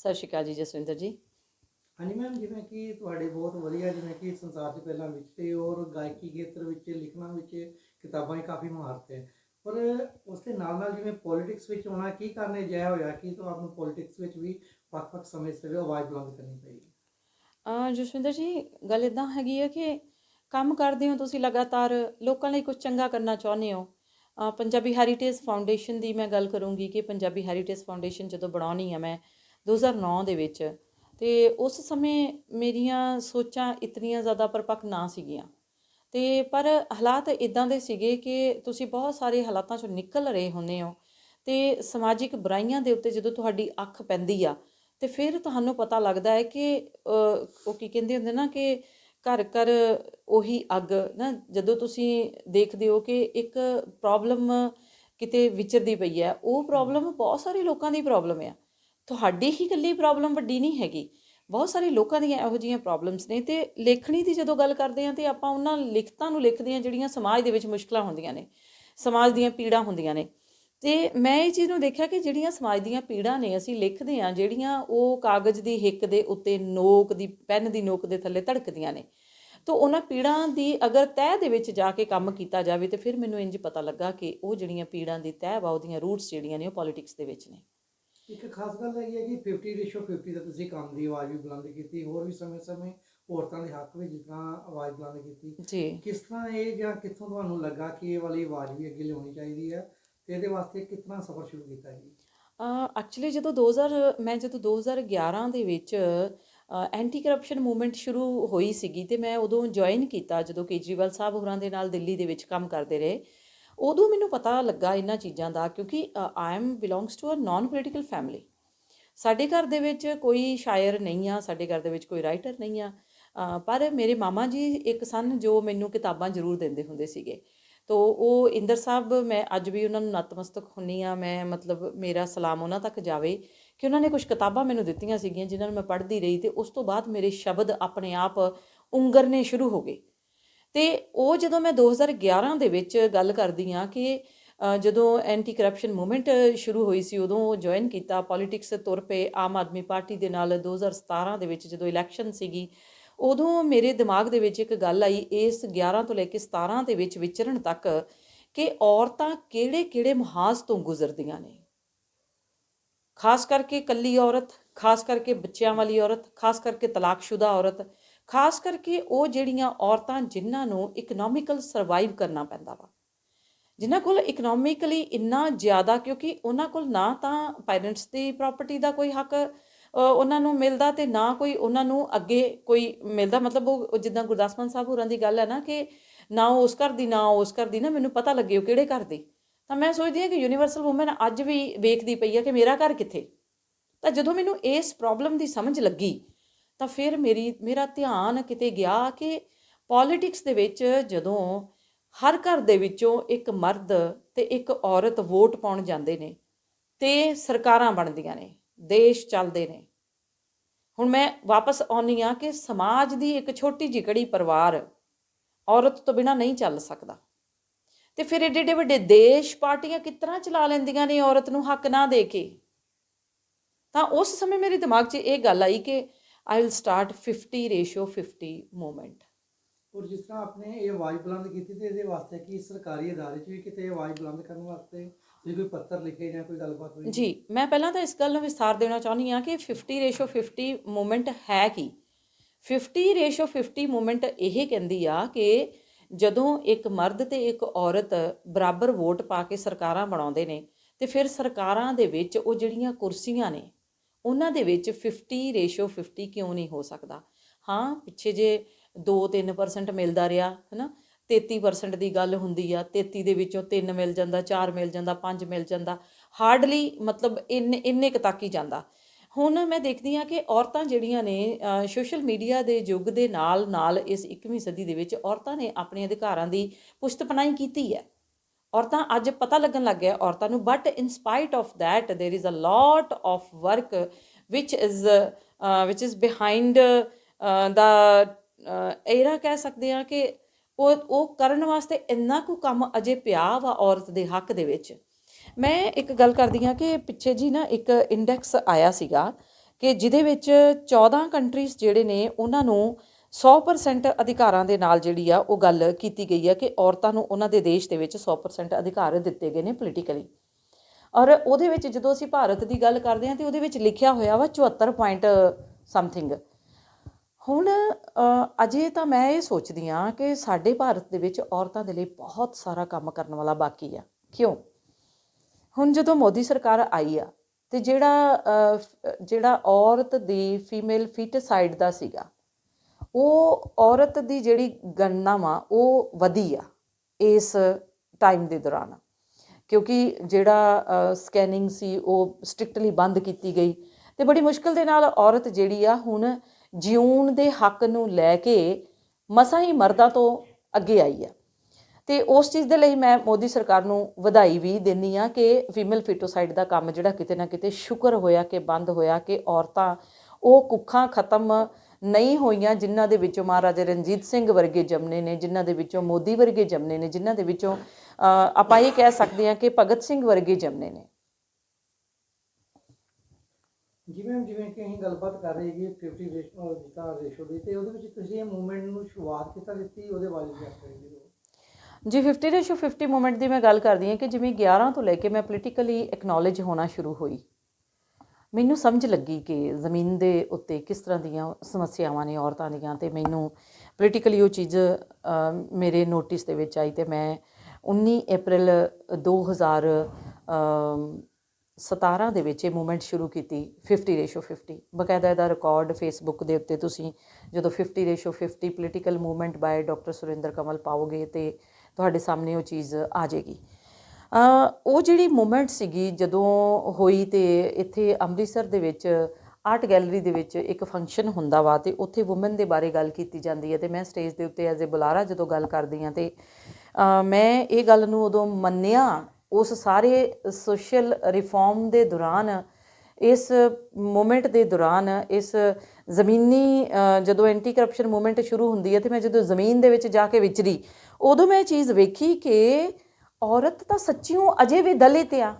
ਸਤਿ ਸ਼੍ਰੀ ਅਕਾਲ ਜੀ ਜਸਵਿੰਦਰ ਜੀ। ਹਾਂਜੀ ਮੈਮ ਜਿਵੇਂ ਕਿ ਤੁਹਾਡੇ ਬਹੁਤ ਵਧੀਆ ਜਿਵੇਂ ਕਿ ਸੰਸਾਰ 'ਚ ਪਹਿਲਾਂ ਵਿਚਤੇ ਔਰ ਗਾਇਕੀ ਖੇਤਰ ਵਿੱਚ ਲਿਖਣਾ ਵਿੱਚ ਕਿਤਾਬਾਂ 'ਚ ਕਾਫੀ ਮਹਾਰਤ ਹੈ। ਪਰ ਉਸ ਦੇ ਨਾਲ ਨਾਲ ਜਿਵੇਂ ਪੋਲਿਟਿਕਸ ਵਿੱਚ ਆਉਣਾ ਕੀ ਕਰਨੇ ਜਾਇਆ ਹੋਇਆ ਕਿ ਤੁਹਾਨੂੰ ਪੋਲਿਟਿਕਸ ਵਿੱਚ ਵੀ ਵੱਖ-ਵੱਖ ਸਮੇਂ ਸਿਰ ਆਵਾਜ਼ ਬੁਲੰਦ ਕਰਨੀ ਪਈ? ਅਹ ਜਸਵਿੰਦਰ ਜੀ ਗੱਲ ਇਦਾਂ ਹੈਗੀ ਹੈ ਕਿ ਕੰਮ ਕਰਦੇ ਹੋ ਤੁਸੀਂ ਲਗਾਤਾਰ ਲੋਕਾਂ ਲਈ ਕੁਝ ਚੰਗਾ ਕਰਨਾ ਚਾਹੁੰਦੇ ਹੋ। ਪੰਜਾਬੀ ਹੈਰੀਟੇਜ ਫਾਊਂਡੇਸ਼ਨ ਦੀ ਮੈਂ ਗੱਲ ਕਰੂੰਗੀ ਕਿ ਪੰਜਾਬੀ ਹੈਰੀਟੇਜ ਫਾਊਂਡੇਸ਼ਨ ਜਦੋਂ ਬਣਾਉਣੀ ਆ ਮੈਂ 2009 ਦੇ ਵਿੱਚ ਤੇ ਉਸ ਸਮੇਂ ਮੇਰੀਆਂ ਸੋਚਾਂ ਇਤਨੀਆਂ ਜ਼ਿਆਦਾ ਪਰਪੱਕ ਨਾ ਸੀਗੀਆਂ। ਤੇ ਪਰ ਹਾਲਾਤ ਇਦਾਂ ਦੇ ਸੀਗੇ ਕਿ ਤੁਸੀਂ ਬਹੁਤ ਸਾਰੇ ਹਾਲਾਤਾਂ ਚੋਂ ਨਿਕਲ ਰਹੇ ਹੁੰਦੇ ਹੋ ਤੇ ਸਮਾਜਿਕ ਬੁਰਾਈਆਂ ਦੇ ਉੱਤੇ ਜਦੋਂ ਤੁਹਾਡੀ ਅੱਖ ਪੈਂਦੀ ਆ ਤੇ ਫਿਰ ਤੁਹਾਨੂੰ ਪਤਾ ਲੱਗਦਾ ਹੈ ਕਿ ਉਹ ਕੀ ਕਹਿੰਦੇ ਹੁੰਦੇ ਨਾ ਕਿ ਘਰ ਘਰ ਉਹੀ ਅੱਗ ਨਾ ਜਦੋਂ ਤੁਸੀਂ ਦੇਖਦੇ ਹੋ ਕਿ ਇੱਕ ਪ੍ਰੋਬਲਮ ਕਿਤੇ ਵਿਚਰਦੀ ਪਈ ਹੈ ਉਹ ਪ੍ਰੋਬਲਮ ਬਹੁਤ ਸਾਰੇ ਲੋਕਾਂ ਦੀ ਪ੍ਰੋਬਲਮ ਆ। ਤੁਹਾਡੀ ਹੀ ਇਕੱਲੀ ਪ੍ਰੋਬਲਮ ਵੱਡੀ ਨਹੀਂ ਹੈਗੀ। ਬਹੁਤ ਸਾਰੇ ਲੋਕਾਂ ਦੀਆਂ ਇਹੋ ਜਿਹੀਆਂ ਪ੍ਰੋਬਲਮਸ ਨੇ ਤੇ ਲੇਖਣੀ ਦੀ ਜਦੋਂ ਗੱਲ ਕਰਦੇ ਹਾਂ ਤੇ ਆਪਾਂ ਉਹਨਾਂ ਲਿਖਤਾਂ ਨੂੰ ਲਿਖਦੇ ਹਾਂ ਜਿਹੜੀਆਂ ਸਮਾਜ ਦੇ ਵਿੱਚ ਮੁਸ਼ਕਲਾਂ ਹੁੰਦੀਆਂ ਨੇ, ਸਮਾਜ ਦੀਆਂ ਪੀੜਾਂ ਹੁੰਦੀਆਂ ਨੇ। ਤੇ ਮੈਂ ਇਹ ਚੀਜ਼ ਨੂੰ ਦੇਖਿਆ ਕਿ ਜਿਹੜੀਆਂ ਸਮਾਜ ਦੀਆਂ ਪੀੜਾਂ ਨੇ ਅਸੀਂ ਲਿਖਦੇ ਹਾਂ, ਜਿਹੜੀਆਂ ਉਹ ਕਾਗਜ਼ ਦੀ ਹਿੱਕ ਦੇ ਉੱਤੇ ਨੋਕ ਦੀ, ਪੈਨ ਦੀ ਨੋਕ ਦੇ ਥੱਲੇ ਧੜਕਦੀਆਂ ਨੇ। ਤਾਂ ਉਹਨਾਂ ਪੀੜਾਂ ਦੀ ਅਗਰ ਤਹਿ ਦੇ ਵਿੱਚ ਜਾ ਕੇ ਕੰਮ ਕੀਤਾ ਜਾਵੇ ਤੇ ਫਿਰ ਮੈਨੂੰ ਇੰਜ ਪਤਾ ਲੱਗਾ ਕਿ ਉਹ ਜਿਹੜੀਆਂ ਪੀੜਾਂ ਦੀ ਤਹਿ ਵਾ, ਉਹਦੀਆਂ ਰੂਟਸ ਜਿਹੜੀਆਂ ਨੇ ਉਹ ਪੋਲਿਟਿਕਸ ਦੇ ਵਿੱਚ ਨੇ। ਇੱਕ ਖਾਸ ਗੱਲ ਹੈਗੀ ਹੈ ਕਿ 50 ਰੇਸ਼ੋ 50 ਦਾ ਤੁਸੀਂ ਕੰਮ ਦੀ ਆਵਾਜ਼ ਵੀ ਬੁਲੰਦ ਕੀਤੀ ਹੋਰ ਵੀ ਸਮੇਂ-ਸਮੇਂ ਔਰਤਾਂ ਦੇ ਹੱਕ ਵਿੱਚ ਤਰ੍ਹਾਂ ਆਵਾਜ਼ ਬੁਲੰਦ ਕੀਤੀ। ਜੀ। ਕਿਸ ਤਰ੍ਹਾਂ ਇਹ ਜਾਂ ਕਿੱਥੋਂ ਤੁਹਾਨੂੰ ਲੱਗਾ ਕਿ ਇਹ ਵਾਲੀ ਆਵਾਜ਼ ਵੀ ਅੱਗੇ ਲਿਆਉਣੀ ਚਾਹੀਦੀ ਹੈ ਤੇ ਇਹਦੇ ਵਾਸਤੇ ਕਿਤਨਾ ਸਫ਼ਰ ਸ਼ੁਰੂ ਕੀਤਾ ਜੀ? ਐਕਚੁਅਲੀ ਜਦੋਂ 2000 ਮੈਂ ਜਦੋਂ 2011 ਦੇ ਵਿੱਚ ਐਂਟੀ ਕਰਪਸ਼ਨ ਮੂਵਮੈਂਟ ਸ਼ੁਰੂ ਹੋਈ ਸੀਗੀ ਤੇ ਮੈਂ ਉਦੋਂ ਜੁਆਇਨ ਕੀਤਾ ਜਦੋਂ ਕੇਜਰੀਵਾਲ ਸਾਹਿਬ ਹੋਰਾਂ ਦੇ ਨਾਲ ਦਿੱਲੀ ਦੇ ਵਿੱਚ ਕੰਮ ਕਰਦੇ ਰਹੇ। ਉਦੋਂ ਮੈਨੂੰ ਪਤਾ ਲੱਗਾ ਇਹਨਾਂ ਚੀਜ਼ਾਂ ਦਾ ਕਿਉਂਕਿ I am belongs to a non political family ਸਾਡੇ ਘਰ ਦੇ ਵਿੱਚ ਕੋਈ ਸ਼ਾਇਰ ਨਹੀਂ ਆ, ਸਾਡੇ ਘਰ ਦੇ ਵਿੱਚ ਕੋਈ ਰਾਈਟਰ ਨਹੀਂ ਆ। ਪਰ ਮੇਰੇ ਮਾਮਾ ਜੀ ਇੱਕ ਸਨ ਜੋ ਮੈਨੂੰ ਕਿਤਾਬਾਂ ਜ਼ਰੂਰ ਦਿੰਦੇ ਹੁੰਦੇ ਸੀਗੇ। ਤੋ ਉਹ ਇੰਦਰ ਸਾਹਿਬ, ਮੈਂ ਅੱਜ ਵੀ ਉਹਨਾਂ ਨੂੰ ਨਤਮਸਤਕ ਹੁੰਨੀ ਆ ਮੈਂ ਮਤਲਬ ਮੇਰਾ ਸਲਾਮ ਉਹਨਾਂ ਤੱਕ ਜਾਵੇ ਕਿ ਉਹਨਾਂ ਨੇ ਕੁਝ ਕਿਤਾਬਾਂ ਮੈਨੂੰ ਦਿੱਤੀਆਂ ਸੀਗੀਆਂ ਜਿਨ੍ਹਾਂ ਨੂੰ ਮੈਂ ਪੜ੍ਹਦੀ ਰਹੀ ਤੇ ਉਸ ਤੋਂ ਬਾਅਦ ਮੇਰੇ ਸ਼ਬਦ ਆਪਣੇ ਆਪ ਉਂਗਰਨੇ ਸ਼ੁਰੂ ਹੋ ਗਏ। ਤੇ ਉਹ ਜਦੋਂ ਮੈਂ 2011 ਦੇ ਵਿੱਚ ਗੱਲ ਕਰਦੀ ਆ ਕਿ ਜਦੋਂ ਐਂਟੀ ਕਰਪਸ਼ਨ ਮੂਵਮੈਂਟ ਸ਼ੁਰੂ ਹੋਈ ਸੀ, ਉਦੋਂ ਜੁਆਇਨ ਕੀਤਾ ਪੋਲਿਟਿਕਸ ਤੁਰ ਪਏ, ਆਮ ਆਦਮੀ ਪਾਰਟੀ ਦੇ ਨਾਲ 2017 ਦੇ ਵਿੱਚ ਜਦੋਂ ਇਲੈਕਸ਼ਨ ਸੀਗੀ, ਉਦੋਂ ਮੇਰੇ ਦਿਮਾਗ ਦੇ ਵਿੱਚ ਇੱਕ ਗੱਲ ਆਈ, ਇਸ 11 ਤੋਂ ਲੈ ਕੇ 17 ਦੇ ਵਿੱਚ ਵਿਚਰਨ ਤੱਕ ਕਿ ਔਰਤਾਂ ਕਿਹੜੇ-ਕਿਹੜੇ ਮਹਾਜ਼ ਤੋਂ ਗੁਜ਼ਰਦੀਆਂ ਨੇ। ਖਾਸ ਕਰਕੇ ਕੱਲੀ ਔਰਤ, ਖਾਸ ਕਰਕੇ ਬੱਚਿਆਂ ਵਾਲੀ ਔਰਤ, ਖਾਸ ਕਰਕੇ ਤਲਾਕਸ਼ੁਦਾ ਔਰਤ ਖਾਸ ਕਰਕੇ ਉਹ ਜਿਹੜੀਆਂ ਔਰਤਾਂ ਜਿਨ੍ਹਾਂ ਨੂੰ ਇਕਨੋਮਿਕਲ ਸਰਵਾਈਵ ਕਰਨਾ ਪੈਂਦਾ ਵਾ। ਜਿਨ੍ਹਾਂ ਕੋਲ ਇਕਨੋਮਿਕਲੀ ਇੰਨਾ ਜ਼ਿਆਦਾ, ਕਿਉਂਕਿ ਉਹਨਾਂ ਕੋਲ ਨਾ ਤਾਂ ਪੈਰੈਂਟਸ ਦੀ ਪ੍ਰਾਪਰਟੀ ਦਾ ਕੋਈ ਹੱਕ ਉਹਨਾਂ ਨੂੰ ਮਿਲਦਾ ਤੇ ਨਾ ਕੋਈ ਉਹਨਾਂ ਨੂੰ ਅੱਗੇ ਕੋਈ ਮਿਲਦਾ। ਮਤਲਬ ਉਹ ਜਿੱਦਾਂ ਗੁਰਦਾਸਪਾਨ ਸਾਹਿਬ ਹੋਰਾਂ ਦੀ ਗੱਲ ਹੈ ਨਾ ਕਿ ਨਾ ਉਹ ਉਸ ਘਰ ਦੀ, ਨਾ ਉਹ ਉਸ ਘਰ ਦੀ ਨਾ ਮੈਨੂੰ ਪਤਾ ਲੱਗੇ ਉਹ ਕਿਹੜੇ ਘਰ ਦੀ। ਤਾਂ ਮੈਂ ਸੋਚਦੀ ਹਾਂ ਕਿ ਯੂਨੀਵਰਸਲ ਵੂਮਨ ਅੱਜ ਵੀ ਵੇਖਦੀ ਪਈ ਆ ਕਿ ਮੇਰਾ ਘਰ ਕਿੱਥੇ। ਤਾਂ ਜਦੋਂ ਮੈਨੂੰ ਇਸ ਪ੍ਰੋਬਲਮ ਦੀ ਸਮਝ ਲੱਗੀ ਤਾਂ ਫਿਰ ਮੇਰੀ, ਮੇਰਾ ਧਿਆਨ ਕਿਤੇ ਗਿਆ ਕਿ ਪੋਲਿਟਿਕਸ ਦੇ ਵਿੱਚ ਜਦੋਂ ਹਰ ਘਰ ਦੇ ਵਿੱਚੋਂ ਇੱਕ ਮਰਦ ਤੇ ਇੱਕ ਔਰਤ ਵੋਟ ਪਾਉਣ ਜਾਂਦੇ ਨੇ, ਤੇ ਸਰਕਾਰਾਂ ਬਣਦੀਆਂ ਨੇ, ਦੇਸ਼ ਚੱਲਦੇ ਨੇ। ਹੁਣ ਮੈਂ ਵਾਪਸ ਆਉਣੀ ਆ ਕਿ ਸਮਾਜ ਦੀ ਇੱਕ ਛੋਟੀ ਜਿਹੀ ਕੜੀ ਪਰਿਵਾਰ ਔਰਤ ਤੋਂ ਬਿਨਾ ਨਹੀਂ ਚੱਲ ਸਕਦਾ। ਤੇ ਫਿਰ ਏਡੇ ਏਡੇ ਵੱਡੇ ਦੇਸ਼ ਪਾਰਟੀਆਂ ਕਿਸ ਤਰ੍ਹਾਂ ਚਲਾ ਲੈਂਦੀਆਂ ਨੇ ਔਰਤ ਨੂੰ ਹੱਕ ਨਾ ਦੇ ਕੇ। ਤਾਂ ਉਸ ਸਮੇਂ ਮੇਰੇ ਦਿਮਾਗ 'ਚ ਇਹ ਗੱਲ ਆਈ ਕਿ I will start 50 ratio 50 movement ਔਰ ਜਿਸ ਤਰ੍ਹਾਂ ਆਪਨੇ ਇਹ ਆਵਾਜ਼ ਬੁਲੰਦ ਕੀਤੀ ਤੇ ਇਹਦੇ ਵਾਸਤੇ ਕੀ ਸਰਕਾਰੀ ਅਦਾਰੇ 'ਚ ਵੀ ਕਿਤੇ ਆਵਾਜ਼ ਬੁਲੰਦ ਕਰਨ ਵਾਸਤੇ ਤੁਸੀਂ ਕੋਈ ਪੱਤਰ ਲਿਖੇ ਜਾਂ ਕੋਈ ਗੱਲਬਾਤ ਹੋਈ? ਜੀ ਮੈਂ ਪਹਿਲਾਂ ਤਾਂ ਇਸ ਗੱਲ ਨੂੰ ਵਿਸਥਾਰ ਦੇਣਾ ਚਾਹੁੰਦੀ ਹਾਂ ਕਿ 50 ਰੇਸ਼ੋ 50 ਮੂਵਮੈਂਟ ਹੈ ਕੀ? 50 ਰੇਸ਼ੋ 50 ਮੂਵਮੈਂਟ ਇਹ ਕਹਿੰਦੀ ਆ ਕਿ ਜਦੋਂ ਇੱਕ ਮਰਦ ਤੇ ਇੱਕ ਔਰਤ ਬਰਾਬਰ ਵੋਟ ਪਾ ਕੇ ਸਰਕਾਰਾਂ ਬਣਾਉਂਦੇ ਨੇ ਤੇ ਫਿਰ ਸਰਕਾਰਾਂ ਦੇ ਵਿੱਚ ਉਹ ਜਿਹੜੀਆਂ ਕੁਰਸੀਆਂ ਨੇ ਉਹਨਾਂ ਦੇ ਵਿੱਚ 50 ਰੇਸ਼ੋ 50 ਕਿਉਂ ਨਹੀਂ ਹੋ ਸਕਦਾ? ਹਾਂ, ਪਿੱਛੇ ਜੇ 2-3% ਮਿਲਦਾ ਰਿਹਾ, ਹਨਾ? 33% ਦੀ ਗੱਲ ਹੁੰਦੀ ਆ 33 ਦੇ ਵਿੱਚੋਂ 3 ਮਿਲ ਜਾਂਦਾ 4 ਮਿਲ ਜਾਂਦਾ 5 ਮਿਲ ਜਾਂਦਾ ਹਾਰਡਲੀ ਮਤਲਬ ਇੰਨੇ ਇੰਨੇ ਕੁ ਤੱਕ ਹੀ ਜਾਂਦਾ। ਹੁਣ ਮੈਂ ਦੇਖਦੀ ਹਾਂ ਕਿ ਔਰਤਾਂ ਜਿਹੜੀਆਂ ਨੇ ਸੋਸ਼ਲ ਮੀਡੀਆ ਦੇ ਯੁੱਗ ਦੇ ਨਾਲ ਨਾਲ ਇਸ 21ਵੀਂ ਸਦੀ ਦੇ ਵਿੱਚ ਔਰਤਾਂ ਨੇ ਆਪਣੇ ਅਧਿਕਾਰਾਂ ਦੀ ਪੁਸ਼ਤਪਨਾਈ ਕੀਤੀ ਹੈ। ਔਰਤਾਂ ਅੱਜ ਪਤਾ ਲੱਗਣ ਲੱਗ ਗਿਆ ਔਰਤਾਂ ਨੂੰ but in spite of that there is a lot of work which is uh, which is behind ਦਾ ਇਹਰਾ ਕਹਿ ਸਕਦੇ ਆ ਕਿ ਉਹ ਉਹ ਕਰਨ ਵਾਸਤੇ ਇੰਨਾ ਕੁ ਕੰਮ ਅਜੇ ਪਿਆ ਵਾ ਔਰਤ ਦੇ ਹੱਕ ਦੇ ਵਿੱਚ ਮੈਂ ਇੱਕ ਗੱਲ ਕਰਦੀ ਹਾਂ ਕਿ ਪਿੱਛੇ ਜੀ ਨਾ ਇੱਕ ਇੰਡੈਕਸ ਆਇਆ ਸੀਗਾ ਕਿ ਜਿਹਦੇ ਵਿੱਚ 14 ਕੰਟਰੀਜ਼ ਜਿਹੜੇ ਨੇ ਉਹਨਾਂ ਨੂੰ 100% ਅਧਿਕਾਰਾਂ ਦੇ ਨਾਲ ਜਿਹੜੀ ਆ ਉਹ ਗੱਲ ਕੀਤੀ ਗਈ ਆ ਕਿ ਔਰਤਾਂ ਨੂੰ ਉਹਨਾਂ ਦੇ ਦੇਸ਼ ਦੇ ਵਿੱਚ 100% ਅਧਿਕਾਰ ਦਿੱਤੇ ਗਏ ਨੇ ਪੋਲੀਟੀਕਲੀ ਔਰ ਉਹਦੇ ਵਿੱਚ ਜਦੋਂ ਅਸੀਂ ਭਾਰਤ ਦੀ ਗੱਲ ਕਰਦੇ ਹਾਂ ਤੇ ਉਹਦੇ ਵਿੱਚ ਲਿਖਿਆ ਹੋਇਆ ਵਾ 74 ਪੁਆਇੰਟ ਸਮਥਿੰਗ ਹੁਣ ਅਜੇ ਤਾਂ ਮੈਂ ਇਹ ਸੋਚਦੀ ਹਾਂ ਕਿ ਸਾਡੇ ਭਾਰਤ ਦੇ ਵਿੱਚ ਔਰਤਾਂ ਦੇ ਲਈ ਬਹੁਤ ਸਾਰਾ ਕੰਮ ਕਰਨ ਵਾਲਾ ਬਾਕੀ ਆ। ਕਿਉਂ? ਹੁਣ ਜਦੋਂ ਮੋਦੀ ਸਰਕਾਰ ਆਈ ਆ ਤੇ ਜਿਹੜਾ ਜਿਹੜਾ ਔਰਤ ਦੀ ਫੀਮੇਲ ਫਿਟ ਸਾਈਡ ਦਾ ਸੀਗਾ ਉਹ ਔਰਤ ਦੀ ਜਿਹੜੀ ਗਣਨਾ ਵਾ, ਉਹ ਵਧੀ ਆ ਇਸ ਟਾਈਮ ਦੇ ਦੌਰਾਨ। ਕਿਉਂਕਿ ਜਿਹੜਾ ਸਕੈਨਿੰਗ ਸੀ, ਉਹ ਸਟ੍ਰਿਕਟਲੀ ਬੰਦ ਕੀਤੀ ਗਈ। ਤੇ ਬੜੀ ਮੁਸ਼ਕਲ ਦੇ ਨਾਲ ਔਰਤ ਜਿਹੜੀ ਆ, ਹੁਣ ਜਿਉਣ ਦੇ ਹੱਕ ਨੂੰ ਲੈ ਕੇ ਮਸਾਂ ਹੀ ਮਰਦਾਂ ਤੋਂ ਅੱਗੇ ਆਈ ਆ। ਤੇ ਉਸ ਚੀਜ਼ ਦੇ ਲਈ ਮੈਂ ਮੋਦੀ ਸਰਕਾਰ ਨੂੰ ਵਧਾਈ ਵੀ ਦਿੰਨੀ ਆ ਕਿ ਫੀਮੇਲ ਫਿਟੋਸਾਈਡ ਦਾ ਕੰਮ ਜਿਹੜਾ ਕਿਤੇ ਨਾ ਕਿਤੇ ਸ਼ੁਕਰ ਹੋਇਆ ਕਿ ਬੰਦ ਹੋਇਆ ਕਿ ਔਰਤਾਂ, ਉਹ ਕੁੱਖਾਂ ਖਤਮ ਨਹੀਂ ਹੋਈਆਂ ਜਿਨ੍ਹਾਂ ਦੇ ਵਿੱਚੋਂ ਮਹਾਰਾਜਾ ਰਣਜੀਤ ਸਿੰਘ ਵਰਗੇ ਜੰਮਨੇ ਨੇ ਜਿਨ੍ਹਾਂ ਦੇ ਵਿੱਚੋਂ ਮੋਦੀ ਵਰਗੇ ਜੰਮਨੇ ਨੇ ਜਿਨ੍ਹਾਂ ਦੇ ਵਿੱਚੋਂ ਆਪਾਂ ਇਹ ਕਹਿ ਸਕਦੇ ਹਾਂ ਕਿ ਭਗਤ ਸਿੰਘ ਵਰਗੇ ਜੰਮਨੇ ਨੇ। ਜਿਵੇਂ ਜਿਵੇਂ ਕਿ ਅਸੀਂ ਗੱਲਬਾਤ ਕਰ ਰਹੇ ਕਿ 50 ਰੇਸ਼ੋ ਜਿੱਤਾ ਰੇਸ਼ੋ ਦੀ ਤੇ ਉਹਦੇ ਵਿੱਚ ਤੁਸੀਂ ਇਹ ਮੂਵਮੈਂਟ ਨੂੰ ਸ਼ੁਰੂਆਤ ਕਿੱਦਾਂ ਦਿੱਤੀ ਉਹਦੇ ਬਾਰੇ ਵੀ ਕਰੀਏ ਜੀ 50 ਰੇਸ਼ੋ 50 ਮੂਮੈਂਟ ਦੀ ਮੈਂ ਗੱਲ ਕਰਦੀ ਹਾਂ ਕਿ ਜਿਵੇਂ 11 ਤੋਂ ਲੈ ਕੇ ਮੈਂ ਪੋਲੀਟੀਕਲੀ ਐਕਨੋਲਜ ਹੋਣਾ ਸ਼ੁਰੂ ਹੋਈ। ਮੈਨੂੰ ਸਮਝ ਲੱਗੀ ਕਿ ਜ਼ਮੀਨ ਦੇ ਉੱਤੇ ਕਿਸ ਤਰ੍ਹਾਂ ਦੀਆਂ ਸਮੱਸਿਆਵਾਂ ਨੇ ਔਰਤਾਂ ਦੀਆਂ ਤੇ ਮੈਨੂੰ ਪੋਲੀਟੀਕਲੀ ਉਹ ਚੀਜ਼ ਮੇਰੇ ਨੋਟਿਸ ਦੇ ਵਿੱਚ ਆਈ ਤੇ ਮੈਂ 19 ਅਪ੍ਰੈਲ 2017 ਦੇ ਵਿੱਚ ਇਹ ਮੂਵਮੈਂਟ ਸ਼ੁਰੂ ਕੀਤੀ 50 ਰੇਸ਼ੋ 50 ਬਕਾਇਦਾ ਇਹਦਾ ਰਿਕਾਰਡ ਫੇਸਬੁੱਕ ਦੇ ਉੱਤੇ ਤੁਸੀਂ ਜਦੋਂ 50 ratio 50 political movement by doctor Surinder Kamal ਪਾਓਗੇ ਤੇ ਤੁਹਾਡੇ ਸਾਹਮਣੇ ਉਹ ਚੀਜ਼ ਆ ਜਾਏਗੀ। ਉਹ ਜਿਹੜੀ ਮੂਮੈਂਟ ਸੀਗੀ ਜਦੋਂ ਹੋਈ ਤੇ ਇੱਥੇ ਅੰਮ੍ਰਿਤਸਰ ਦੇ ਵਿੱਚ ਆਰਟ ਗੈਲਰੀ ਦੇ ਵਿੱਚ ਇੱਕ ਫੰਕਸ਼ਨ ਹੁੰਦਾ ਵਾ ਤੇ ਉੱਥੇ ਔਮਨ ਦੇ ਬਾਰੇ ਗੱਲ ਕੀਤੀ ਜਾਂਦੀ ਹੈ ਤੇ ਮੈਂ ਸਟੇਜ ਦੇ ਉੱਤੇ ਐਜ਼ ਅ ਬੁਲਾਰਾ ਜਦੋਂ ਗੱਲ ਕਰਦੀ ਹਾਂ ਤੇ ਮੈਂ ਇਹ ਗੱਲ ਨੂੰ ਉਦੋਂ ਮੰਨਿਆ, ਉਸ ਸਾਰੇ ਸੋਸ਼ਲ ਰਿਫਾਰਮ ਦੇ ਦੌਰਾਨ, ਇਸ ਮੂਮੈਂਟ ਦੇ ਦੌਰਾਨ, ਇਸ ਜ਼ਮੀਨੀ ਜਦੋਂ ਐਂਟੀ ਕਰਪਸ਼ਨ ਮੂਵਮੈਂਟ ਸ਼ੁਰੂ ਹੁੰਦੀ ਹੈ ਤੇ ਮੈਂ ਜਦੋਂ ਜ਼ਮੀਨ ਦੇ ਵਿੱਚ ਜਾ ਕੇ ਵਿਚਰੀ, ਉਦੋਂ ਮੈਂ ਇਹ ਚੀਜ਼ ਵੇਖੀ ਕਿ ਔਰਤ ਤਾਂ ਸੱਚੀਓ ਅਜੇ ਵੀ ਦਲਿਤ ਆ।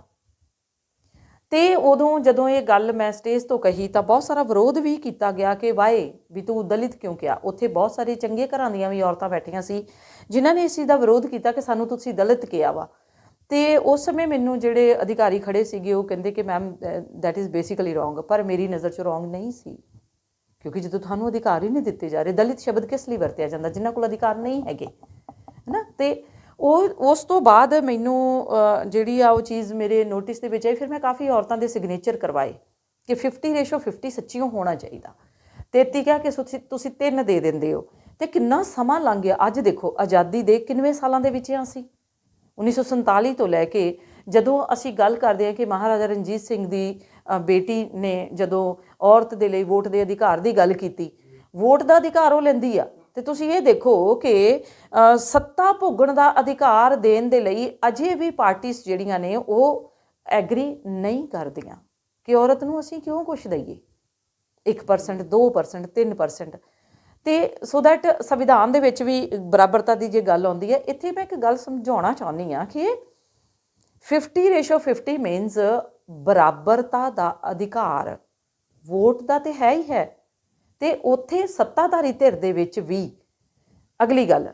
ਤੇ ਉਦੋਂ ਜਦੋਂ ਇਹ ਗੱਲ ਮੈਂ ਸਟੇਜ ਤੋਂ ਕਹੀ ਤਾਂ ਬਹੁਤ ਸਾਰਾ ਵਿਰੋਧ ਵੀ ਕੀਤਾ ਗਿਆ ਕਿ ਵਾਏ ਵੀ ਤੂੰ ਦਲਿਤ ਕਿਉਂ ਕਿਹਾ? ਉੱਥੇ ਬਹੁਤ ਸਾਰੇ ਚੰਗੇ ਘਰਾਂ ਦੀਆਂ ਵੀ ਔਰਤਾਂ ਬੈਠੀਆਂ ਸੀ ਜਿਨ੍ਹਾਂ ਨੇ ਇਸ ਚੀਜ਼ ਦਾ ਵਿਰੋਧ ਕੀਤਾ ਕਿ ਸਾਨੂੰ ਤੁਸੀਂ ਦਲਿਤ ਕਿਹਾ ਵਾ। ਤੇ ਉਸ ਸਮੇਂ ਮੈਨੂੰ ਜਿਹੜੇ ਅਧਿਕਾਰੀ ਖੜੇ ਸੀਗੇ ਉਹ ਕਹਿੰਦੇ ਕਿ ma'am that is basically wrong ਪਰ ਮੇਰੀ ਨਜ਼ਰ 'ਚ ਰੋਂਗ ਨਹੀਂ ਸੀ। ਕਿਉਂਕਿ ਜਦੋਂ ਤੁਹਾਨੂੰ ਅਧਿਕਾਰ ਹੀ ਨਹੀਂ ਦਿੱਤੇ ਜਾ ਰਹੇ, ਦਲਿਤ ਸ਼ਬਦ ਕਿਸ ਲਈ ਵਰਤਿਆ ਜਾਂਦਾ? ਜਿਨ੍ਹਾਂ ਕੋਲ ਅਧਿਕਾਰ ਨਹੀਂ ਹੈਗੇ, ਹੈਨਾ? ਤੇ ਉਹ, ਉਸ ਤੋਂ ਬਾਅਦ ਮੈਨੂੰ ਜਿਹੜੀ ਆ ਉਹ ਚੀਜ਼ ਮੇਰੇ ਨੋਟਿਸ ਦੇ ਵਿੱਚ ਆਈ, ਫਿਰ ਮੈਂ ਕਾਫੀ ਔਰਤਾਂ ਦੇ ਸਿਗਨੇਚਰ ਕਰਵਾਏ ਕਿ 50 ਰੇਸ਼ੋ 50 ਸੱਚੀਓ ਹੋਣਾ ਚਾਹੀਦਾ। 33 ਕਿਹਾ ਕਿ ਤੁਸੀਂ ਤੁਸੀਂ ਤਿੰਨ ਦੇ ਦਿੰਦੇ ਹੋ। ਤੇ ਕਿੰਨਾ ਸਮਾਂ ਲੰਘ ਗਿਆ। ਅੱਜ ਦੇਖੋ, ਆਜ਼ਾਦੀ ਦੇ ਕਿੰਨਵੇਂ ਸਾਲਾਂ ਦੇ ਵਿੱਚ ਹਾਂ ਅਸੀਂ? 1947 ਤੋਂ ਲੈ ਕੇ ਜਦੋਂ ਅਸੀਂ ਗੱਲ ਕਰਦੇ ਹਾਂ ਕਿ ਮਹਾਰਾਜਾ ਰਣਜੀਤ ਸਿੰਘ ਦੀ ਬੇਟੀ ਨੇ ਜਦੋਂ ਔਰਤ ਦੇ ਲਈ ਵੋਟ ਦੇ ਅਧਿਕਾਰ ਦੀ ਗੱਲ ਕੀਤੀ, ਵੋਟ ਦਾ ਅਧਿਕਾਰ ਉਹ ਲੈਂਦੀ ਆ। ਤੇ ਤੁਸੀਂ ਇਹ ਦੇਖੋ ਕਿ ਸੱਤਾ ਭੋਗਣ ਦਾ ਅਧਿਕਾਰ ਦੇਣ ਦੇ ਲਈ ਅਜੇ ਵੀ ਪਾਰਟੀਆਂ ਜਿਹੜੀਆਂ ਨੇ ਉਹ ਐਗਰੀ ਨਹੀਂ ਕਰਦੀਆਂ। ਕਿ ਔਰਤ ਨੂੰ ਅਸੀਂ ਕਿਉਂ ਕੁਛ ਦਈਏ? 1% 2% 3% ਤੇ ਸੋ ਦੈਟ ਸੰਵਿਧਾਨ ਦੇ ਵਿੱਚ ਵੀ ਬਰਾਬਰਤਾ ਦੀ ਜੇ ਗੱਲ ਆਉਂਦੀ ਹੈ, ਇੱਥੇ ਮੈਂ ਇੱਕ ਗੱਲ ਸਮਝਾਉਣਾ ਚਾਹੁੰਦੀ ਆ ਕਿ 50 ਰੇਸ਼ੋ 50 ਮੀਨਸ ਬਰਾਬਰਤਾ ਦਾ ਅਧਿਕਾਰ। ਵੋਟ ਦਾ ਤੇ ਹੈ ਹੀ ਹੈ। ਤੇ ਉੱਥੇ ਸੱਤਾਧਾਰੀ ਧਿਰ ਦੇ ਵਿੱਚ ਵੀ ਅਗਲੀ ਗੱਲ,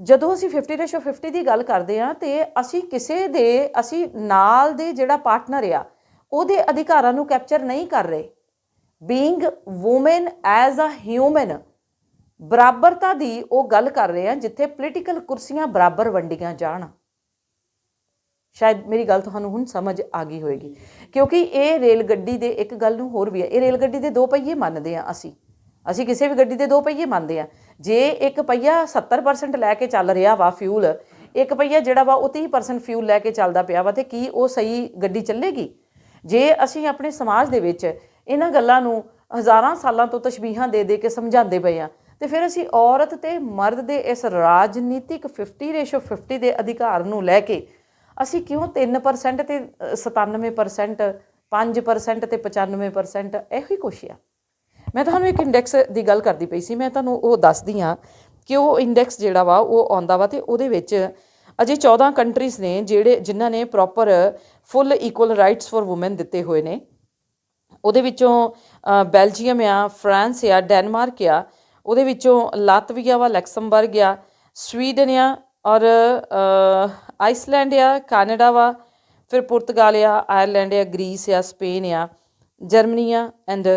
ਜਦੋਂ ਅਸੀਂ 50 ਰੇਸ਼ੋ 50 ਦੀ ਗੱਲ ਕਰਦੇ ਆ ਤੇ ਅਸੀਂ ਕਿਸੇ ਦੇ, ਅਸੀਂ ਨਾਲ ਦੇ ਜਿਹੜਾ ਪਾਰਟਨਰ ਆ, ਉਹਦੇ ਅਧਿਕਾਰਾਂ ਨੂੰ ਕੈਪਚਰ ਨਹੀਂ ਕਰ ਰਹੇ। Being woman as a human ਬਰਾਬਰਤਾ ਦੀ ਉਹ ਗੱਲ ਕਰ ਰਹੇ ਆ ਜਿੱਥੇ ਪੋਲੀਟੀਕਲ ਕੁਰਸੀਆਂ ਬਰਾਬਰ ਵੰਡੀਆਂ ਜਾਣ। ਸ਼ਾਇਦ ਮੇਰੀ ਗੱਲ ਤੁਹਾਨੂੰ ਹੁਣ ਸਮਝ ਆ ਗਈ ਹੋਵੇਗੀ ਕਿਉਂਕਿ ਇਹ ਰੇਲ ਗੱਡੀ ਦੇ ਇੱਕ ਗੱਲ ਨੂੰ ਹੋਰ ਵੀ ਹੈ। ਇਹ ਰੇਲ ਗੱਡੀ ਦੇ ਦੋ ਪਹੀਏ ਮੰਨਦੇ ਆ ਅਸੀਂ। ਅਸੀਂ ਕਿਸੇ ਵੀ ਗੱਡੀ ਦੇ ਦੋ ਪਹੀਏ ਮੰਨਦੇ ਆ ਜੇ ਇੱਕ ਪਹੀਆ 70% ਲੈ ਕੇ ਚੱਲ ਰਿਹਾ ਵਾ ਫਿਊਲ ਇੱਕ ਪਹੀਆ ਜਿਹੜਾ ਵਾ ਉਹ 30% ਫਿਊਲ ਲੈ ਕੇ ਚੱਲਦਾ ਪਿਆ ਵਾ ਤੇ ਕੀ ਉਹ ਸਹੀ ਗੱਡੀ ਚੱਲੇਗੀ? ਜੇ ਅਸੀਂ ਆਪਣੇ ਸਮਾਜ ਦੇ ਵਿੱਚ ਇਹਨਾਂ ਗੱਲਾਂ ਨੂੰ ਹਜ਼ਾਰਾਂ ਸਾਲਾਂ ਤੋਂ ਤਸ਼ਬੀਹਾਂ ਦੇ ਦੇ ਕੇ ਸਮਝਾਉਂਦੇ ਪਏ ਆ ਤੇ ਫਿਰ ਅਸੀਂ ਔਰਤ ਤੇ ਮਰਦ ਦੇ ਇਸ ਰਾਜਨੀਤਿਕ 50 ਰੇਸ਼ੋ 50 ਦੇ ਅਧਿਕਾਰ ਨੂੰ ਲੈ ਕੇ ਅਸੀਂ ਕਿਉਂ 3% ਤੇ ਅ, 97% 5% ਤੇ 95% ਇਹੋ ਹੀ ਕੁਛ ਆ। ਮੈਂ ਤੁਹਾਨੂੰ ਇੱਕ ਇੰਡੈਕਸ ਦੀ ਗੱਲ ਕਰਦੀ ਪਈ ਸੀ। ਮੈਂ ਤੁਹਾਨੂੰ ਉਹ ਦੱਸਦੀ ਆ ਕਿ ਉਹ ਇੰਡੈਕਸ ਜਿਹੜਾ ਵਾ ਉਹ ਆਉਂਦਾ ਵਾ ਤੇ ਉਹਦੇ ਵਿੱਚ ਅਜੇ 14 ਕੰਟਰੀਜ਼ ਨੇ ਜਿਹੜੇ ਜਿਨ੍ਹਾਂ ਨੇ proper full equal rights for woman ਦਿੱਤੇ ਹੋਏ ਨੇ। ਉਹਦੇ ਵਿੱਚੋਂ ਬੈਲਜੀਅਮ ਆ ਫਰਾਂਸ ਆ ਡੈਨਮਾਰਕ ਆ ਉਹਦੇ ਵਿੱਚੋਂ ਲਾਤਵੀਆ ਵਾ ਲੈਕਸਮਬਰਗ ਆ ਸਵੀਡਨ ਆ ਔਰ ਆਈਸਲੈਂਡ ਆ, ਕੈਨੇਡਾ ਵਾ, ਫਿਰ ਪੁਰਤਗਾਲ ਆ, ਆਇਰਲੈਂਡ ਆ, ਗ੍ਰੀਸ ਆ, ਸਪੇਨ ਆ, ਜਰਮਨੀ ਆ, ਐਂਡ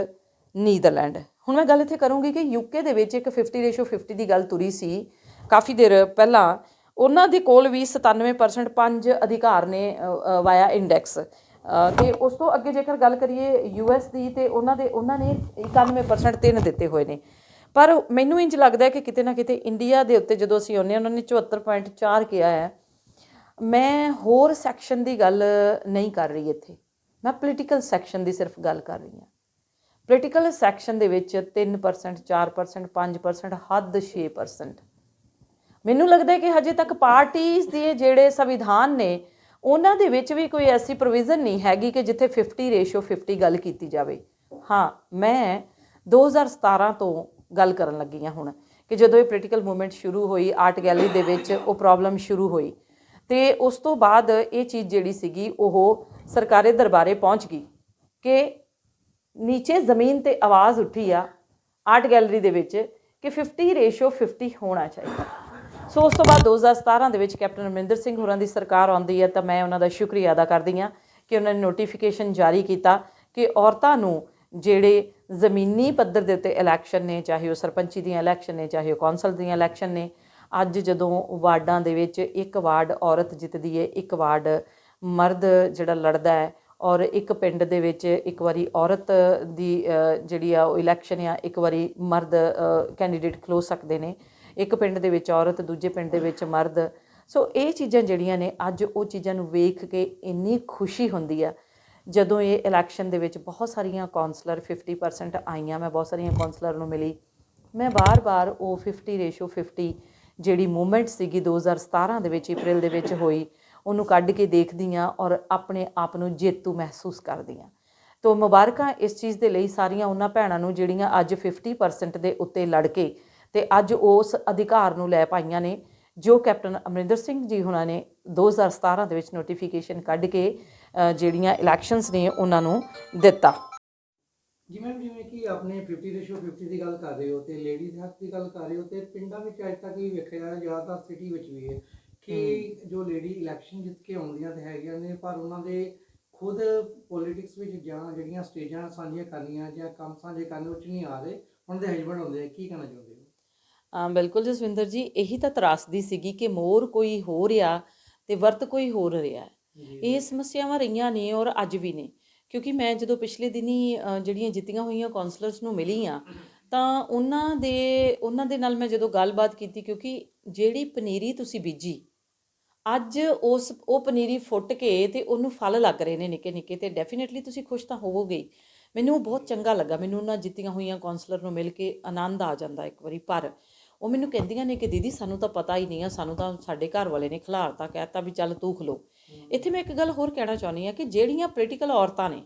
ਨੀਦਰਲੈਂਡ। ਹੁਣ ਮੈਂ ਗੱਲ ਇੱਥੇ ਕਰੂੰਗੀ ਕਿ ਯੂਕੇ ਦੇ ਵਿੱਚ ਇੱਕ 50 ਰੇਸ਼ੋ 50 ਦੀ ਗੱਲ ਤੁਰੀ ਸੀ ਕਾਫੀ ਦੇਰ ਪਹਿਲਾਂ। ਉਹਨਾਂ ਦੇ ਕੋਲ ਵੀ 97% ਪੰਜ ਅਧਿਕਾਰ ਨੇ ਵਾਇਆ ਇੰਡੈਕਸ ਤੇ ਉਸ ਤੋਂ ਅੱਗੇ ਜੇਕਰ ਗੱਲ ਕਰੀਏ ਯੂਐਸ ਦੀ, ਤੇ ਉਹਨਾਂ ਦੇ, ਉਹਨਾਂ ਨੇ 91% ਤਿੰਨ ਦਿੱਤੇ ਹੋਏ ਨੇ। ਪਰ ਮੈਨੂੰ ਇੰਜ ਲੱਗਦਾ ਹੈ ਕਿ ਕਿਤੇ ਨਾ ਕਿਤੇ ਇੰਡੀਆ ਦੇ ਉੱਤੇ ਜਦੋਂ ਅਸੀਂ ਆਉਂਦੇ ਹਾਂ, ਉਹਨਾਂ ਨੇ 74.4 ਕਿਹਾ ਹੈ, ਮੈਂ ਹੋਰ ਸੈਕਸ਼ਨ ਦੀ ਗੱਲ ਨਹੀਂ ਕਰ ਰਹੀ ਇੱਥੇ। ਮੈਂ ਪੋਲੀਟੀਕਲ ਸੈਕਸ਼ਨ ਦੀ ਸਿਰਫ ਗੱਲ ਕਰ ਰਹੀ ਹਾਂ। ਪੋਲੀਟੀਕਲ ਸੈਕਸ਼ਨ ਦੇ ਵਿੱਚ 3% 4% 5% ਹੱਦ 6% ਮੈਨੂੰ ਲੱਗਦਾ ਹੈ ਕਿ ਹਜੇ ਤੱਕ ਪਾਰਟੀਆਂ ਦੇ ਜਿਹੜੇ ਸੰਵਿਧਾਨ ਨੇ, ਉਹਨਾਂ ਦੇ ਵਿੱਚ ਵੀ ਕੋਈ ਐਸੀ ਪ੍ਰੋਵੀਜ਼ਨ ਨਹੀਂ ਹੈਗੀ ਕਿ ਜਿੱਥੇ 50 ਰੇਸ਼ੋ 50 ਗੱਲ ਕੀਤੀ ਜਾਵੇ। ਹਾਂ, ਮੈਂ 2017 ਤੋਂ ਗੱਲ ਕਰਨ ਲੱਗੀ ਹਾਂ ਹੁਣ ਕਿ ਜਦੋਂ ਇਹ ਪੋਲੀਟੀਕਲ ਮੂਵਮੈਂਟ ਸ਼ੁਰੂ ਹੋਈ ਆਰਟ ਗੈਲਰੀ ਦੇ ਵਿੱਚ ਉਹ ਪ੍ਰੋਬਲਮ ਸ਼ੁਰੂ ਹੋਈ। ਤੇ ਉਸ ਤੋਂ ਬਾਅਦ ਇਹ ਚੀਜ਼ ਜਿਹੜੀ ਸੀਗੀ, ਉਹ ਸਰਕਾਰੀ ਦਰਬਾਰੇ ਪਹੁੰਚ ਗਈ ਕਿ ਨੀਚੇ ਜ਼ਮੀਨ ਤੇ ਆਵਾਜ਼ ਉੱਠੀ ਆ ਆਰਟ ਗੈਲਰੀ ਦੇ ਵਿੱਚ ਕਿ 50 ਰੇਸ਼ੋ 50 ਹੋਣਾ ਚਾਹੀਦਾ। ਸੋ ਉਸ ਤੋਂ ਬਾਅਦ 2017 ਦੇ ਵਿੱਚ ਕੈਪਟਨ ਅਮਰਿੰਦਰ ਸਿੰਘ ਹੋਰਾਂ ਦੀ ਸਰਕਾਰ ਆਉਂਦੀ ਹੈ ਤਾਂ ਮੈਂ ਉਹਨਾਂ ਦਾ ਸ਼ੁਕਰੀਆ ਅਦਾ ਕਰਦੀ ਹਾਂ ਕਿ ਉਹਨਾਂ ਨੇ ਨੋਟੀਫਿਕੇਸ਼ਨ ਜਾਰੀ ਕੀਤਾ ਕਿ ਔਰਤਾਂ ਨੂੰ ਜਿਹੜੇ ਜ਼ਮੀਨੀ ਪੱਧਰ ਦੇ ਉੱਤੇ ਇਲੈਕਸ਼ਨ ਨੇ, ਚਾਹੇ ਉਹ ਸਰਪੰਚੀ ਦੀਆਂ ਇਲੈਕਸ਼ਨ ਨੇ, ਚਾਹੇ ਉਹ ਕੌਂਸਲ ਦੀਆਂ ਇਲੈਕਸ਼ਨ ਨੇ, ਅੱਜ ਜਦੋਂ ਵਾਰਡਾਂ ਦੇ ਵਿੱਚ ਇੱਕ ਵਾਰਡ ਔਰਤ ਜਿੱਤਦੀ ਹੈ ਇੱਕ ਵਾਰਡ ਮਰਦ ਜਿਹੜਾ ਲੜਦਾ ਹੈ ਔਰ ਇੱਕ ਪਿੰਡ ਦੇ ਵਿੱਚ ਇੱਕ ਵਾਰੀ ਔਰਤ ਦੀ ਜਿਹੜੀ ਆ ਉਹ ਇਲੈਕਸ਼ਨ ਆ, ਇੱਕ ਵਾਰੀ ਮਰਦ ਕੈਂਡੀਡੇਟ ਖਲੋ ਸਕਦੇ ਨੇ, ਇੱਕ ਪਿੰਡ ਦੇ ਵਿੱਚ ਔਰਤ, ਦੂਜੇ ਪਿੰਡ ਦੇ ਵਿੱਚ ਮਰਦ। ਸੋ ਇਹ ਚੀਜ਼ਾਂ ਜਿਹੜੀਆਂ ਨੇ, ਅੱਜ ਉਹ ਚੀਜ਼ਾਂ ਨੂੰ ਵੇਖ ਕੇ ਇੰਨੀ ਖੁਸ਼ੀ ਹੁੰਦੀ ਆ ਜਦੋਂ ਇਹ ਇਲੈਕਸ਼ਨ ਦੇ ਵਿੱਚ ਬਹੁਤ ਸਾਰੀਆਂ ਕਾਉਂਸਲਰ 50% ਆਈਆਂ, ਮੈਂ ਬਹੁਤ ਸਾਰੀਆਂ ਕਾਉਂਸਲਰ ਨੂੰ ਮਿਲੀ। ਮੈਂ ਬਾਰ-ਬਾਰ ਉਹ 50 ਰੇਸ਼ੋ 50 ਜਿਹੜੀ ਮੂਵਮੈਂਟ ਸੀਗੀ 2017 ਦੇ ਵਿੱਚ ਅਪ੍ਰੈਲ ਦੇ ਵਿੱਚ ਹੋਈ, ਉਹਨੂੰ ਕੱਢ ਕੇ ਦੇਖਦੀ ਹਾਂ ਔਰ ਆਪਣੇ ਆਪ ਨੂੰ ਜੇਤੂ ਮਹਿਸੂਸ ਕਰਦੀ ਹਾਂ ਤੋ ਮੁਬਾਰਕਾਂ ਇਸ ਚੀਜ਼ ਦੇ ਲਈ ਸਾਰੀਆਂ ਉਹਨਾਂ ਭੈਣਾਂ ਨੂੰ ਜਿਹੜੀਆਂ ਅੱਜ 50% ਦੇ ਉੱਤੇ ਲੜ ਕੇ ਤੇ ਅੱਜ ਉਸ ਅਧਿਕਾਰ ਨੂੰ ਲੈ ਪਾਈਆਂ ਨੇ, ਜੋ ਕੈਪਟਨ ਅਮਰਿੰਦਰ ਸਿੰਘ ਜੀ ਹੁਣਾਂ ਨੇ 2017 ਦੇ ਵਿੱਚ ਨੋਟੀਫਿਕੇਸ਼ਨ ਕੱਢ ਕੇ ਜਿਹੜੀਆਂ ਇਲੈਕਸ਼ਨਸ ਨੇ ਉਹਨਾਂ ਨੂੰ ਦਿੱਤਾ। ਜਿਵੇਂ ਜਿਵੇਂ ਕਿ ਆਪਣੇ 50 ਰੇਸ਼ੋ 50 ਦੀ ਗੱਲ ਕਰ ਰਹੇ ਹੋ ਤੇ ਲੇਡੀ ਦੇ ਹੱਕ ਦੀ ਗੱਲ ਕਰ ਰਹੇ ਹੋ ਤੇ ਪਿੰਡਾਂ ਵਿੱਚ ਅੱਜ ਤੱਕ ਵੀ ਵੇਖਿਆ ਜ਼ਿਆਦਾਤਰ ਸਿਟੀ ਵਿੱਚ ਵੀ ਹੈ ਕਿ ਜੋ ਲੇਡੀ ਇਲੈਕਸ਼ਨ ਜਿੱਤ ਕੇ ਆਉਂਦੀਆਂ ਤੇ ਹੈਗੀਆਂ ਨੇ ਪਰ ਉਹਨਾਂ ਦੇ ਖੁਦ ਪੋਲਿਟਿਕਸ ਵਿੱਚ ਜਾਂ ਜਿਹੜੀਆਂ ਸਟੇਜਾਂ ਸਾਂਝੀਆਂ ਕਰਨੀਆਂ ਜਾਂ ਕੰਮ ਸਾਂਝੇ ਕਰਨੇ ਉਹ 'ਚ ਨਹੀਂ ਆ ਰਹੇ। ਉਹਨਾਂ ਦੇ ਹਸਬੰਡ ਹੁੰਦੇ ਕੀ ਕਹਿਣਾ ਚਾਹੁੰਦੇ ਹੋ? ਹਾਂ ਬਿਲਕੁਲ ਜਸਵਿੰਦਰ ਜੀ ਇਹੀ ਤਾਂ ਤਰਾਸਦੀ ਸੀਗੀ ਕਿ ਮੋਰ ਕੋਈ ਹੋ ਰਿਹਾ ਤੇ ਵਰਤ ਕੋਈ ਹੋਰ ਰਿਹਾ। ਜੀ ਇਹ ਸਮੱਸਿਆਵਾਂ ਰਹੀਆਂ ਨੇ ਔਰ ਅੱਜ ਵੀ ਨੇ। ਕਿਉਂਕਿ ਮੈਂ ਜਦੋਂ ਪਿਛਲੇ ਦਿਨੀ ਜਿਹੜੀਆਂ ਜਿੱਤੀਆਂ ਹੋਈਆਂ ਕਾਉਂਸਲਰਸ ਨੂੰ ਮਿਲੀ ਆ ਤਾਂ ਉਹਨਾਂ ਦੇ ਉਹਨਾਂ ਦੇ ਨਾਲ ਮੈਂ ਜਦੋਂ ਗੱਲਬਾਤ ਕੀਤੀ, ਕਿਉਂਕਿ ਜਿਹੜੀ ਪਨੀਰੀ ਤੁਸੀਂ ਬੀਜੀ, ਅੱਜ ਉਸ, ਉਹ ਪਨੀਰੀ ਫੁੱਟ ਕੇ ਤੇ ਉਹਨੂੰ ਫਲ ਲੱਗ ਰਹੇ ਨੇ ਨਿੱਕੇ ਨਿੱਕੇ ਤੇ ਡੈਫੀਨਿਟਲੀ ਤੁਸੀਂ ਖੁਸ਼ ਤਾਂ ਹੋਵੋਗੇ ਮੈਨੂੰ ਉਹ ਬਹੁਤ ਚੰਗਾ ਲੱਗਾ, ਮੈਨੂੰ ਉਹਨਾਂ ਜਿੱਤੀਆਂ ਹੋਈਆਂ ਕਾਉਂਸਲਰ ਨੂੰ ਮਿਲ ਕੇ ਆਨੰਦ ਆ ਜਾਂਦਾ ਇੱਕ ਵਾਰੀ, ਪਰ ਉਹ ਮੈਨੂੰ ਕਹਿੰਦੀਆਂ ਨੇ ਕਿ ਦੀਦੀ ਸਾਨੂੰ ਤਾਂ ਪਤਾ ਹੀ ਨਹੀਂ ਆ, ਸਾਨੂੰ ਤਾਂ ਸਾਡੇ ਘਰ ਵਾਲੇ ਨੇ ਖਿਲਾਰਤਾ, ਕਹਿਤਾ ਵੀ ਚੱਲ ਤੂੰ ਖਲੋ। ਇੱਥੇ ਮੈਂ ਇੱਕ ਗੱਲ ਹੋਰ ਕਹਿਣਾ ਚਾਹੁੰਦੀ ਆ ਕਿ ਜਿਹੜੀਆਂ ਪੋਲੀਟੀਕਲ ਔਰਤਾਂ ਨੇ,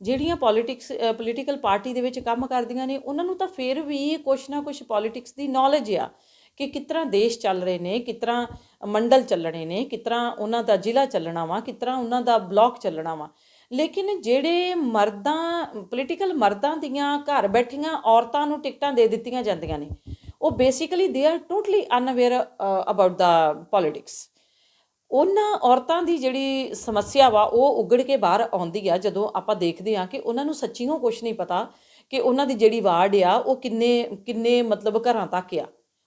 ਜਿਹੜੀਆਂ ਪੋਲਿਟਿਕਸ ਪੋਲੀਟੀਕਲ ਪਾਰਟੀ ਦੇ ਵਿੱਚ ਕੰਮ ਕਰਦੀਆਂ ਨੇ, ਉਹਨਾਂ ਨੂੰ ਤਾਂ ਫਿਰ ਵੀ ਕੁਛ ਨਾ ਕੁਛ ਪੋਲਿਟਿਕਸ ਦੀ ਨੌਲੇਜ ਆ ਕਿ ਕਿਸ ਤਰ੍ਹਾਂ ਦੇਸ਼ ਚੱਲ ਰਹੇ ਨੇ, ਕਿਸ ਤਰ੍ਹਾਂ ਮੰਡਲ ਚੱਲਣੇ ਨੇ, ਕਿਸ ਤਰ੍ਹਾਂ ਉਹਨਾਂ ਦਾ ਜ਼ਿਲ੍ਹਾ ਚੱਲਣਾ ਵਾ, ਕਿਸ ਤਰ੍ਹਾਂ ਉਹਨਾਂ ਦਾ ਬਲਾਕ ਚੱਲਣਾ ਵਾ। ਲੇਕਿਨ ਜਿਹੜੇ ਮਰਦਾਂ ਪੋਲੀਟੀਕਲ ਮਰਦਾਂ ਦੀਆਂ ਘਰ ਬੈਠੀਆਂ ਔਰਤਾਂ ਨੂੰ ਟਿਕਟਾਂ ਦੇ ਦਿੱਤੀਆਂ ਜਾਂਦੀਆਂ ਨੇ, ਉਹ basically they are totally unaware about the politics ਉਹਨਾਂ ਔਰਤਾਂ ਦੀ ਜਿਹੜੀ ਸਮੱਸਿਆ ਵਾ, ਉਹ ਉਗੜ ਕੇ ਬਾਹਰ ਆਉਂਦੀ ਆ, ਜਦੋਂ ਆਪਾਂ ਦੇਖਦੇ ਆ ਕਿ ਉਹਨਾਂ ਨੂੰ ਸੱਚੀਓ ਕੁਝ ਨਹੀਂ ਪਤਾ ਕਿ ਉਹਨਾਂ ਦੀ ਜਿਹੜੀ ਵਾਰਡ ਆ, ਉਹ ਕਿੰਨੇ ਕਿੰਨੇ ਮਤਲਬ ਘਰਾਂ ਤੱਕ ਆ।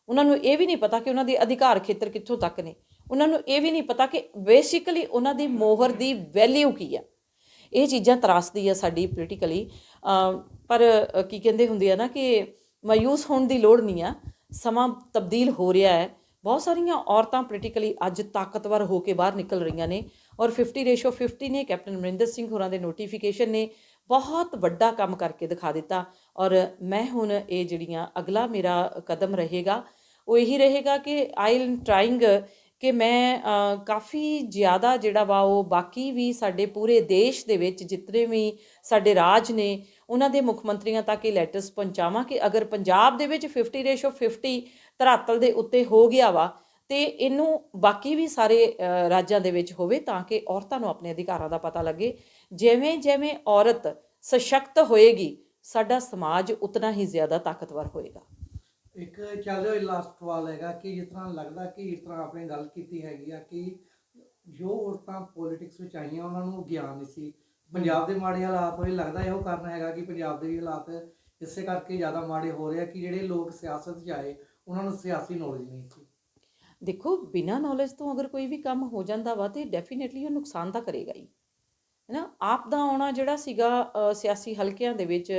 ਉਹਨਾਂ ਨੂੰ ਇਹ ਵੀ ਨਹੀਂ ਪਤਾ ਕਿ ਉਹਨਾਂ ਦੇ ਅਧਿਕਾਰ ਖੇਤਰ ਕਿੱਥੋਂ ਤੱਕ ਨੇ। ਉਹਨਾਂ ਨੂੰ ਇਹ ਵੀ ਨਹੀਂ ਪਤਾ ਕਿ ਬੇਸਿਕਲੀ ਉਹਨਾਂ ਦੀ ਮੋਹਰ ਦੀ ਵੈਲਿਊ ਕੀ ਆ। ਇਹ ਚੀਜ਼ਾਂ ਤਰਾਸਦੀ ਆ ਸਾਡੀ ਪੋਲੀਟੀਕਲੀ ਪਰ ਕੀ ਕਹਿੰਦੇ ਹੁੰਦੇ ਆ ਨਾ ਕਿ ਮਾਯੂਸ ਹੋਣ ਦੀ ਲੋੜ ਨਹੀਂ ਆ। ਸਮਾਂ ਤਬਦੀਲ ਹੋ ਰਿਹਾ ਹੈ। ਬਹੁਤ ਸਾਰੀਆਂ ਔਰਤਾਂ ਪੋਲੀਟੀਕਲੀ ਅੱਜ ਤਾਕਤਵਰ ਹੋ ਕੇ ਬਾਹਰ ਨਿਕਲ ਰਹੀਆਂ ਨੇ ਔਰ 50 ਰੇਸ਼ੋ 50 ਨੇ, ਕੈਪਟਨ ਅਮਰਿੰਦਰ ਸਿੰਘ ਹੋਰਾਂ ਦੇ ਨੋਟੀਫਿਕੇਸ਼ਨ ਨੇ, ਬਹੁਤ ਵੱਡਾ ਕੰਮ ਕਰਕੇ ਦਿਖਾ ਦਿੱਤਾ। ਔਰ ਮੈਂ ਹੁਣ ਇਹ ਜਿਹੜੀਆਂ ਅਗਲਾ ਮੇਰਾ ਕਦਮ ਰਹੇਗਾ, ਉਹ ਇਹੀ ਰਹੇਗਾ ਕਿ ਆਈ ਐਮ ਟਰਾਈਂਗ ਕਿ ਮੈਂ ਕਾਫੀ ਜ਼ਿਆਦਾ ਜਿਹੜਾ ਵਾ ਉਹ ਬਾਕੀ ਵੀ ਸਾਡੇ ਪੂਰੇ ਦੇਸ਼ ਦੇ ਵਿੱਚ ਜਿਤਨੇ ਵੀ ਸਾਡੇ ਰਾਜ ਨੇ, ਉਹਨਾਂ ਦੇ ਮੁੱਖ ਮੰਤਰੀਆਂ ਤੱਕ ਇਹ ਲੈਟਰਸ ਪਹੁੰਚਾਵਾਂ ਕਿ ਅਗਰ ਪੰਜਾਬ ਦੇ ਵਿੱਚ 50 ਰੇਸ਼ੋ 50 ਧਰਾਤਲ ਦੇ ਉੱਤੇ ਹੋ ਗਿਆ ਵਾ, ਤੇ ਇਹਨੂੰ ਬਾਕੀ ਵੀ ਸਾਰੇ ਰਾਜਾਂ ਦੇ ਵਿੱਚ ਹੋਵੇ ਤਾਂ ਕਿ ਔਰਤਾਂ ਨੂੰ ਆਪਣੇ ਅਧਿਕਾਰਾਂ ਦਾ ਪਤਾ ਲੱਗੇ। ਜਿਵੇਂ ਜਿਵੇਂ ਔਰਤ ਸਸ਼ਕਤ ਹੋਏਗੀ, ਸਾਡਾ ਸਮਾਜ ਉਤਨਾ ਹੀ ਜ਼ਿਆਦਾ ਤਾਕਤਵਰ ਹੋਏਗਾ। ਇੱਕ ਚੱਲਦੇ ਹੋਏ ਲਾਸਟ ਸਵਾਲ ਹੈਗਾ ਕਿ ਜਿਸ ਤਰ੍ਹਾਂ ਲੱਗਦਾ ਕਿ ਇਸ ਤਰ੍ਹਾਂ ਆਪਣੇ ਗੱਲ ਕੀਤੀ ਹੈਗੀ ਆ ਕਿ ਜੋ ਔਰਤਾਂ ਪੋਲਿਟਿਕਸ ਵਿੱਚ ਆਈਆਂ, ਉਹਨਾਂ ਨੂੰ ਗਿਆਨ ਨਹੀਂ ਸੀ। ਪੰਜਾਬ ਦੇ ਮਾੜੇ ਹਾਲਾਤ ਹੋਏ ਲੱਗਦਾ ਇਹੋ ਕਾਰਨ ਹੈਗਾ ਕਿ ਪੰਜਾਬ ਦੇ ਵੀ ਹਾਲਾਤ ਇਸੇ ਕਰਕੇ ਜ਼ਿਆਦਾ ਮਾੜੇ ਹੋ ਰਹੇ ਆ ਕਿ ਜਿਹੜੇ ਲੋਕ ਸਿਆਸਤ 'ਚ ਆਏ, ਉਹਨਾਂ ਨੂੰ ਸਿਆਸੀ ਨੌਲੇਜ ਨਹੀਂ ਸੀ। ਦੇਖੋ, ਬਿਨਾਂ ਨੌਲੇਜ ਤੋਂ ਅਗਰ ਕੋਈ ਵੀ ਕੰਮ ਹੋ ਜਾਂਦਾ ਵਾ ਤੇ ਡੈਫੀਨਿਟਲੀ ਉਹ ਨੁਕਸਾਨ ਤਾਂ ਕਰੇਗਾ ਹੀ। ਹੈਨਾ? ਆਪ ਦਾ ਆਉਣਾ ਜਿਹੜਾ ਸੀਗਾ ਸਿਆਸੀ ਹਲਕਿਆਂ ਦੇ ਵਿੱਚ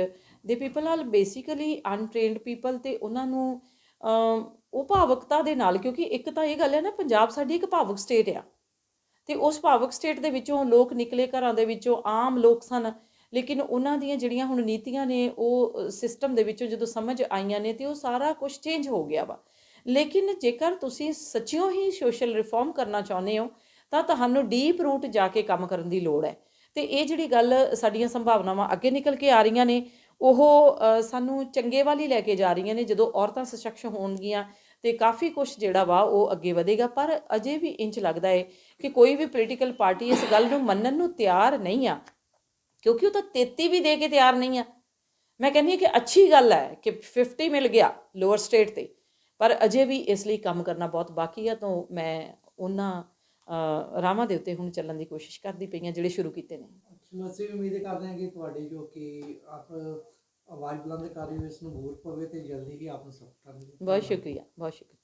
ਦੇ people are basically untrained people ਤੇ ਉਹਨਾਂ ਨੂੰ ਉਹ ਭਾਵਕਤਾ ਦੇ ਨਾਲ, ਕਿਉਂਕਿ ਇੱਕ ਤਾਂ ਇਹ ਗੱਲ ਹੈ ਨਾ, ਪੰਜਾਬ ਸਾਡੀ ਇੱਕ ਭਾਵਕ ਸਟੇਟ ਆ। ਤੇ ਉਸ ਭਾਵਕ ਸਟੇਟ ਦੇ ਵਿੱਚੋਂ ਲੋਕ ਨਿਕਲੇ, ਘਰਾਂ ਦੇ ਵਿੱਚੋਂ ਆਮ ਲੋਕ ਸਨ, ਲੇਕਿਨ ਉਹਨਾਂ ਦੀਆਂ ਜਿਹੜੀਆਂ ਹੁਣ ਨੀਤੀਆਂ ਨੇ, ਉਹ ਸਿਸਟਮ ਦੇ ਵਿੱਚੋਂ ਜਦੋਂ ਸਮਝ ਆਈਆਂ ਨੇ, ਤੇ ਉਹ ਸਾਰਾ ਕੁਝ ਚੇਂਜ ਹੋ ਗਿਆ ਵਾ। ਲੇਕਿਨ ਜੇਕਰ ਤੁਸੀਂ ਸੱਚਿਓ ਹੀ ਸੋਸ਼ਲ ਰਿਫਾਰਮ ਕਰਨਾ ਚਾਹੁੰਦੇ ਹੋ, ਤਾਂ ਤੁਹਾਨੂੰ ਡੀਪ ਰੂਟ ਜਾ ਕੇ ਕੰਮ ਕਰਨ ਦੀ ਲੋੜ ਹੈ। ਤੇ ਇਹ ਜਿਹੜੀ ਗੱਲ ਸਾਡੀਆਂ ਸੰਭਾਵਨਾਵਾਂ ਅੱਗੇ ਨਿਕਲ ਕੇ ਆ ਰਹੀਆਂ ਨੇ ਉਹ ਸਾਨੂੰ ਚੰਗੇ ਵੱਲ ਹੀ ਲੈ ਕੇ ਜਾ ਰਹੀਆਂ ਨੇ ਜਦੋਂ ਔਰਤਾਂ ਸਸ਼ਕਤ ਹੋਣਗੀਆਂ ਤੇ ਕਾਫੀ ਕੁਝ ਜਿਹੜਾ ਵਾ ਉਹ ਅੱਗੇ ਵਧੇਗਾ। ਪਰ ਅਜੇ ਵੀ ਇੰਚ ਲੱਗਦਾ ਹੈ ਕਿ ਕੋਈ ਵੀ ਪੋਲੀਟੀਕਲ ਪਾਰਟੀ ਇਸ ਗੱਲ ਨੂੰ ਮੰਨਣ ਨੂੰ ਤਿਆਰ ਨਹੀਂ ਆ ਕਿਉਂਕਿ ਉਹ ਤਾਂ 33 ਵੀ ਦੇ ਕੇ ਤਿਆਰ ਨਹੀਂ ਆ। ਮੈਂ ਕਹਿੰਦੀ ਹਾਂ ਕਿ ਅੱਛੀ ਗੱਲ ਹੈ ਕਿ 50 ਮਿਲ ਗਿਆ ਲੋਅਰ ਸਟੇਟ ਤੇ ਪਰ ਅਜੇ ਵੀ ਇਸ ਲਈ ਕੰਮ ਕਰਨਾ ਬਹੁਤ ਬਾਕੀ ਆ ਤਾਂ ਮੈਂ ਉਹਨਾਂ ਅ, ਦੇ ਉੱਤੇ ਹੁਣ ਚੱਲਣ ਦੀ ਕੋਸ਼ਿਸ਼ ਕਰਦੀ ਪਈ ਹਾਂ ਜਿਹੜੇ ਸ਼ੁਰੂ ਕੀਤੇ ਨੇ। ਸੋ ਅਸੀਂ ਵੀ ਉਮੀਦ ਕਰਦੇ ਹਾਂ ਕਿ ਤੁਹਾਡੀ ਜੋ ਕਿ ਆਪ ਆਵਾਜ਼ ਬੁਲੰਦ ਕਰ ਰਹੇ ਹੋ ਇਸ ਨੂੰ ਹੋਰ ਪਵੇ ਤੇ ਜਲਦੀ ਹੀ ਆਪ ਨੂੰ ਸਫਲਤਾ ਬਹੁਤ ਸ਼ੁਕਰੀਆ ਬਹੁਤ ਸ਼ੁਕਰੀਆ।